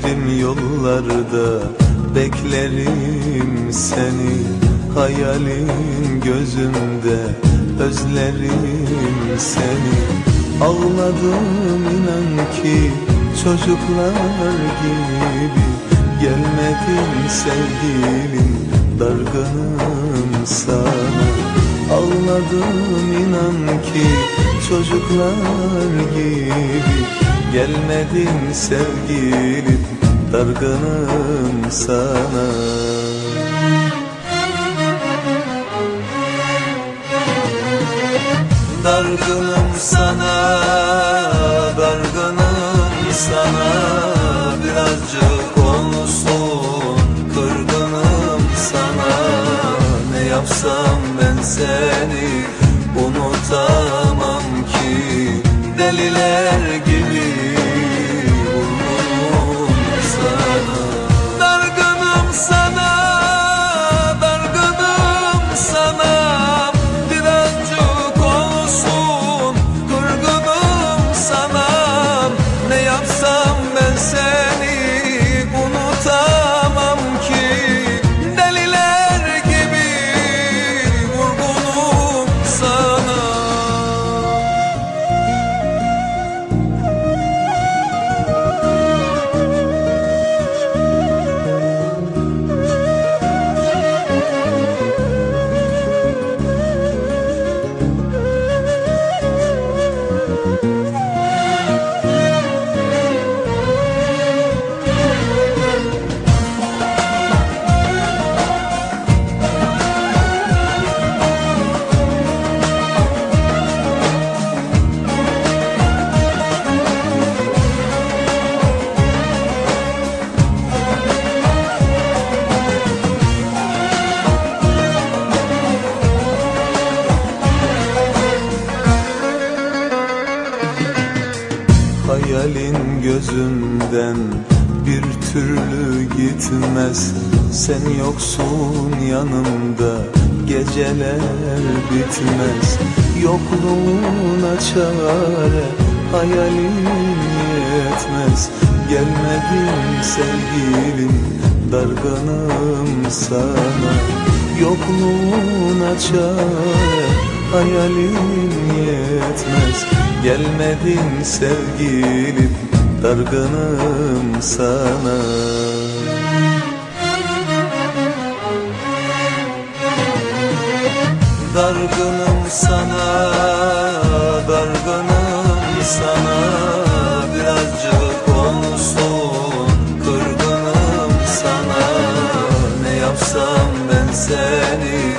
Giderim yollarda beklerim seni. Hayalin gözümde özlerim seni. Ağladım inan ki çocuklar gibi. Gelmedin sevgilim dargınım sana. Ağladım inan ki çocuklar gibi. Gelmedin sevgilim dargınım sana. Dargınım sana, dargınım sana. Birazcık olsun kırgınım sana. Ne yapsam ben seni unutamam Hayalin gözümden bir türlü gitmez. Sen yoksun yanımda geceler bitmez. Yokluğuna çare hayalin yetmez. Gelmedin sevgilim dargınım sana. Yokluğuna çare hayalin yetmez Gelmedin sevgilim dargınım sana. Dargınım sana, dargınım sana. Birazcık olsun kırgınım sana. Ne yapsam ben seni